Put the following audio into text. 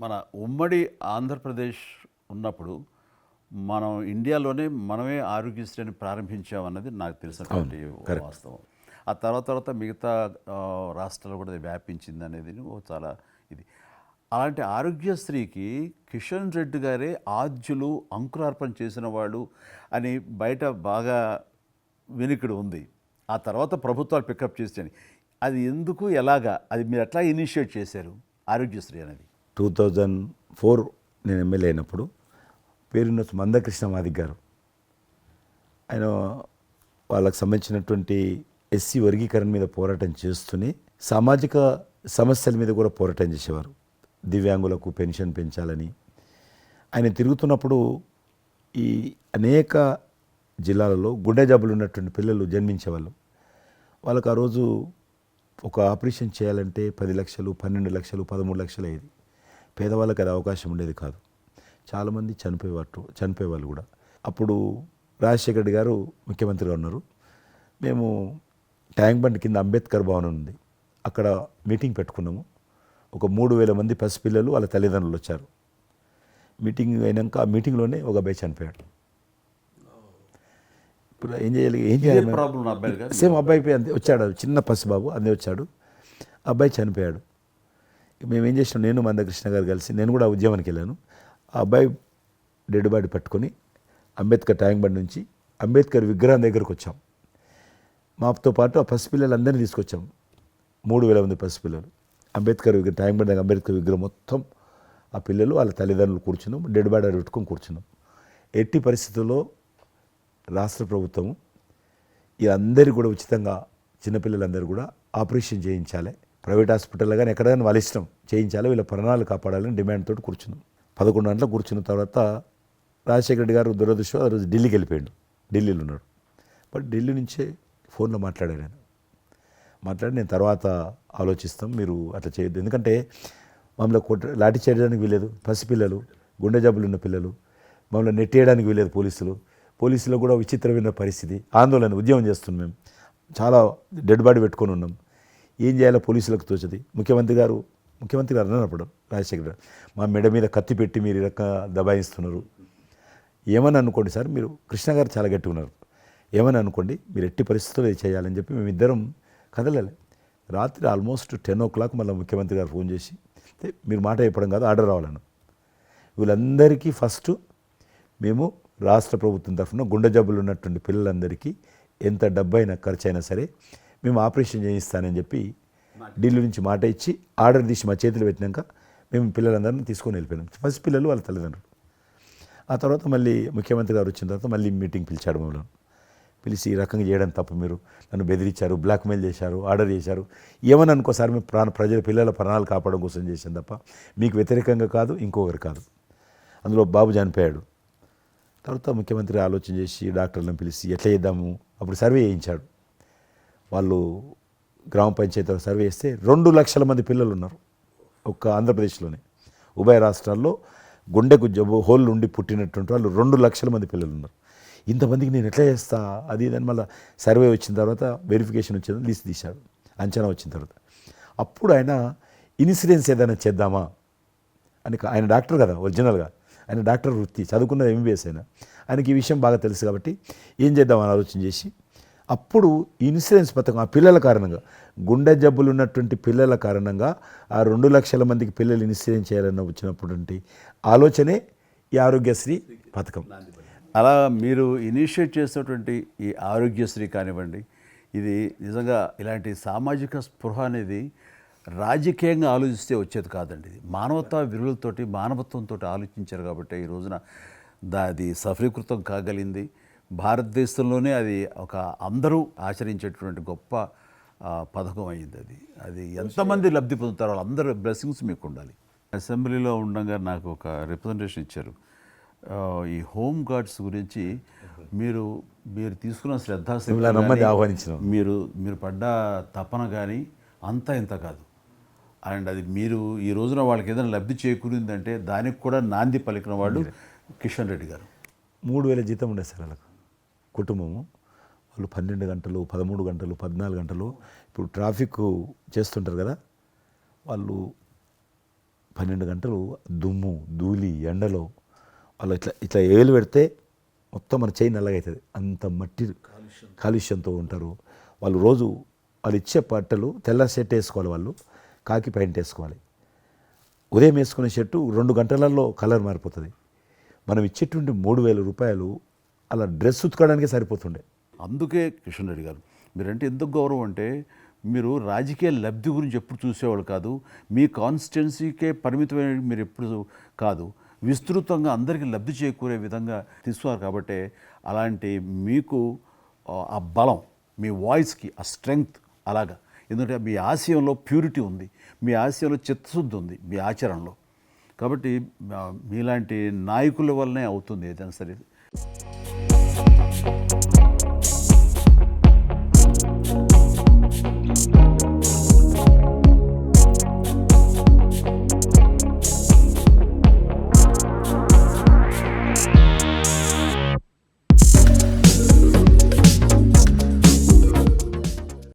మన ఉమ్మడి ఆంధ్రప్రదేశ్ ఉన్నప్పుడు మనం ఇండియాలోనే మనమే ఆరోగ్యశ్రీని ప్రారంభించామన్నది నాకు తెలిసినటువంటి వాస్తవం. ఆ తర్వాత తర్వాత మిగతా రాష్ట్రాలు కూడా వ్యాపించింది అనేది చాలా ఇది. అలాంటి ఆరోగ్యశ్రీకి కిషన్ రెడ్డి గారే ఆద్యులు అంకురార్పణ చేసిన వాళ్ళు అని బయట బాగా వినికిడి ఉంది. ఆ తర్వాత ప్రభుత్వాలు పికప్ చేసాయి అది ఎందుకు ఎలాగా? అది మీరు ఎట్లా ఇనిషియేట్ చేశారు ఆరోగ్యశ్రీ అనేది? టూ థౌజండ్ ఫోర్ నేను ఎమ్మెల్యే అయినప్పుడు పేరున్న మందకృష్ణ మాదిక్ గారు. ఆయన వాళ్ళకు సంబంధించినటువంటి ఎస్సీ వర్గీకరణ మీద పోరాటం చేస్తూనే సామాజిక సమస్యల మీద కూడా పోరాటం చేసేవారు. దివ్యాంగులకు పెన్షన్ పెంచాలని. ఆయన తిరుగుతున్నప్పుడు ఈ అనేక జిల్లాలలో గుండె జబ్బులు ఉన్నటువంటి పిల్లలు జన్మించేవాళ్ళు. వాళ్ళకు ఆ రోజు ఒక ఆపరేషన్ చేయాలంటే పది లక్షలు పన్నెండు లక్షలు పదమూడు లక్షలు అయ్యేది. పేదవాళ్ళకి అది అవకాశం ఉండేది కాదు. చాలామంది చనిపోయేవారు చనిపోయేవాళ్ళు కూడా. అప్పుడు రాజశేఖర రెడ్డి గారు ముఖ్యమంత్రిగా ఉన్నారు. మేము ట్యాంక్ బండ్ కింద అంబేద్కర్ భవన్ ఉంది. అక్కడ మీటింగ్ పెట్టుకున్నాము. ఒక మూడు వేల మంది పసిపిల్లలు వాళ్ళ తల్లిదండ్రులు వచ్చారు. మీటింగ్ అయినాక ఆ మీటింగ్లోనే ఒక అబ్బాయి చనిపోయాడు. ఇప్పుడు ఏం చేయాలి? ఏం చేయాలి? సేమ్ అబ్బాయి అంతే వచ్చాడు. చిన్న పసిబాబు అందే వచ్చాడు. అబ్బాయి చనిపోయాడు. మేము ఏం చేసినాం నేను మందకృష్ణ గారు కలిసి నేను కూడా ఉద్యమానికి వెళ్ళాను. ఆ అబ్బాయి డెడ్ బాడీ పట్టుకొని అంబేద్కర్ ట్యాంక్ బండ్ నుంచి అంబేద్కర్ విగ్రహం దగ్గరకు వచ్చాం. మాతో పాటు ఆ పసిపిల్లలందరినీ తీసుకొచ్చాం. మూడు వేల మంది పసిపిల్లలు అంబేద్కర్ విగ్రహం ట్యాంక్ బండ్ అంబేద్కర్ విగ్రహం మొత్తం ఆ పిల్లలు వాళ్ళ తల్లిదండ్రులు కూర్చున్నాం డెడ్ బాడీ పెట్టుకొని కూర్చున్నాం. ఎట్టి పరిస్థితుల్లో రాష్ట్ర ప్రభుత్వము వీళ్ళందరికీ కూడా ఉచితంగా చిన్నపిల్లలందరూ కూడా ఆపరేషన్ చేయించాలి. ప్రైవేట్ హాస్పిటల్ కానీ ఎక్కడైనా వాళ్ళ ఇష్టం చేయించాలి వీళ్ళ ప్రాణాలు కాపాడాలని డిమాండ్ తోటి కూర్చున్నాం. పదకొండు గంటలకు కూర్చున్న తర్వాత రాజశేఖర రెడ్డి గారు దురదృష్టం ఆ రోజు ఢిల్లీకి వెళ్ళిపోయాడు. ఢిల్లీలో ఉన్నాడు. బట్ ఢిల్లీ నుంచే ఫోన్లో మాట్లాడాను నేను మాట్లాడి నేను తర్వాత ఆలోచిస్తాం మీరు అట్లా చేయొద్దు. ఎందుకంటే మమ్మల్ని కొట్ట లాఠీ చేయడానికి వీలేదు పసిపిల్లలు గుండె జబ్బులు ఉన్న పిల్లలు మమ్మల్ని నెట్టేయడానికి వీలేదు పోలీసులు. పోలీసులు కూడా విచిత్రమైన పరిస్థితి. ఆందోళన ఉద్యమం చేస్తున్నాం మేము. చాలా డెడ్ బాడీ పెట్టుకొని ఉన్నాం. ఏం చేయాలో పోలీసులకు తోచది. ముఖ్యమంత్రి గారు ముఖ్యమంత్రి గారు అన్నప్పుడు రాజశేఖర్ గారు మా మెడ మీద కత్తి పెట్టి మీరు ఇరక రకంగా దబాయిస్తున్నారు. ఏమని అనుకోండి సార్ మీరు కృష్ణ గారు చాలా గట్టి ఉన్నారు. ఏమని అనుకోండి మీరు ఎట్టి పరిస్థితుల్లో చేయాలని చెప్పి మేమిద్దరం కదలాలి. రాత్రి ఆల్మోస్ట్ టెన్ ఓ క్లాక్ మళ్ళీ ముఖ్యమంత్రి గారు ఫోన్ చేసి మీరు మాట చెప్పడం కాదు ఆర్డర్ రావాలను వీళ్ళందరికీ ఫస్ట్ మేము రాష్ట్ర ప్రభుత్వం తరఫున గుండె జబ్బులు ఉన్నటువంటి పిల్లలందరికీ ఎంత డబ్బైనా ఖర్చు అయినా సరే మేము ఆపరేషన్ చేయిస్తానని చెప్పి ఢిల్లీ నుంచి మాట ఇచ్చి ఆర్డర్ తీసి మా చేతులు పెట్టినాక మేము పిల్లలందరిని తీసుకొని వెళ్ళిపోయినాం. ఫస్ట్ పిల్లలు వాళ్ళ తల్లిదండ్రులు. ఆ తర్వాత మళ్ళీ ముఖ్యమంత్రి గారు వచ్చిన తర్వాత మళ్ళీ మీటింగ్ పిలిచాడు మమ్మల్ని. పిలిచి ఈ రకంగా చేయడం తప్ప మీరు. నన్ను బెదిరించారు బ్లాక్మెయిల్ చేశారు ఆర్డర్ చేశారు. ఏమని అనుకోసారి మీ ప్రాణ ప్రజల పిల్లల ప్రాణాలు కాపాడడం కోసం చేశాను తప్ప మీకు వ్యతిరేకంగా కాదు ఇంకొకరు కాదు. అందులో బాబు చనిపోయాడు. తర్వాత ముఖ్యమంత్రి ఆలోచన చేసి డాక్టర్లను పిలిచి ఎట్లా చేద్దాము? అప్పుడు సర్వే చేయించాడు. వాళ్ళు గ్రామ పంచాయతీలో సర్వే చేస్తే రెండు లక్షల మంది పిల్లలు ఉన్నారు ఒక్క ఆంధ్రప్రదేశ్లోనే. ఉభయ రాష్ట్రాల్లో గుండెకు జబ్బు హోల్ ఉండి పుట్టినటువంటి వాళ్ళు రెండు లక్షల మంది పిల్లలు ఉన్నారు. ఇంతమందికి నేను ఎట్లా చేస్తా? అది దాని మళ్ళీ సర్వే వచ్చిన తర్వాత వెరిఫికేషన్ వచ్చిన లిస్ట్ తీశాడు. అంచనా వచ్చిన తర్వాత. అప్పుడు ఆయన ఇన్సూరెన్స్ ఏదైనా చేద్దామా? అని ఆయన డాక్టర్ కదా ఒరిజినల్గా. ఆయన డాక్టర్ వృత్తి చదువుకున్నది ఎంబీబీఎస్ అయినా. ఆయనకి ఈ విషయం బాగా తెలుసు కాబట్టి ఏం చేద్దామని ఆలోచన చేసి అప్పుడు ఇన్సూరెన్స్ పథకం ఆ పిల్లల కారణంగా గుండె జబ్బులు ఉన్నటువంటి పిల్లల కారణంగా ఆ రెండు లక్షల మందికి పిల్లలు ఇన్సూరెన్స్ చేయాలన్న వచ్చినటువంటి ఆలోచనే ఈ ఆరోగ్యశ్రీ పథకం. అలా మీరు ఇనిషియేట్ చేసినటువంటి ఈ ఆరోగ్యశ్రీ కానివ్వండి ఇది నిజంగా ఇలాంటి సామాజిక స్పృహ అనేది రాజకీయంగా ఆలోచిస్తే వచ్చేది కాదండి. ఇది మానవతా విలువలతోటి మానవత్వంతో ఆలోచించారు కాబట్టి ఈ రోజున దాది సఫలీకృతం కాగలిగింది భారతదేశంలోనే అది ఒక అందరూ ఆచరించేటువంటి గొప్ప పథకం అయింది అది. అది ఎంతమంది లబ్ధి పొందుతారో వాళ్ళందరూ బ్లెస్సింగ్స్ మీకు ఉండాలి అసెంబ్లీలో ఉండగా నాకు ఒక రిప్రజెంటేషన్ ఇచ్చారు. ఈ హోమ్ గార్డ్స్ గురించి మీరు మీరు తీసుకున్న ఆహ్వానించినాం. మీరు మీరు పడ్డ తపన కానీ అంతా ఇంత కాదు. అండ్ అది మీరు ఈ రోజున వాళ్ళకి ఏదైనా లబ్ధి చేకూరిందంటే దానికి కూడా నాంది పలికిన వాళ్ళు కిషన్ రెడ్డి గారు. మూడు వేల జీతం ఉండేది సార్ వాళ్ళకు. కుటుంబము. వాళ్ళు పన్నెండు గంటలు పదమూడు గంటలు పద్నాలుగు గంటలు ఇప్పుడు ట్రాఫిక్ చేస్తుంటారు కదా. వాళ్ళు పన్నెండు గంటలు దుమ్ము ధూళి ఎండలో వాళ్ళు ఇట్లా ఇట్లా ఏలు పెడితే మొత్తం మన చేయి నల్లగవుతుంది అంత మట్టి కాలుష్యంతో ఉంటారు. వాళ్ళు రోజు వాళ్ళు ఇచ్చే బట్టలు తెల్ల షర్ట్ వేసుకోవాలి వాళ్ళు కాకి ప్యాంట్ వేసుకోవాలి. ఉదయం వేసుకునే షర్టు రెండు గంటలలో కలర్ మారిపోతుంది. మనం ఇచ్చేటువంటి మూడు వేల రూపాయలు అలా డ్రెస్ ఉతకడానికే సరిపోతుండే. అందుకే కిషన్ రెడ్డి గారు మీరంటే ఎందుకు గౌరవం అంటే మీరు రాజకీయ లబ్ధి గురించి ఎప్పుడు చూసేవాళ్ళు కాదు మీ కాన్స్టిట్యున్సీకే పరిమితమైన మీరు ఎప్పుడు కాదు విస్తృతంగా అందరికీ లబ్ధి చేకూరే విధంగా తీసుకున్నారు కాబట్టి అలాంటి మీకు ఆ, బలం మీ వాయిస్కి ఆ స్ట్రెంగ్త్ అలాగా. ఎందుకంటే మీ ఆశయంలో ప్యూరిటీ ఉంది మీ ఆశయంలో చిత్తశుద్ధి ఉంది మీ ఆచరణలో. కాబట్టి మీలాంటి నాయకుల వల్లనే అవుతుంది ఏదైనా సరే.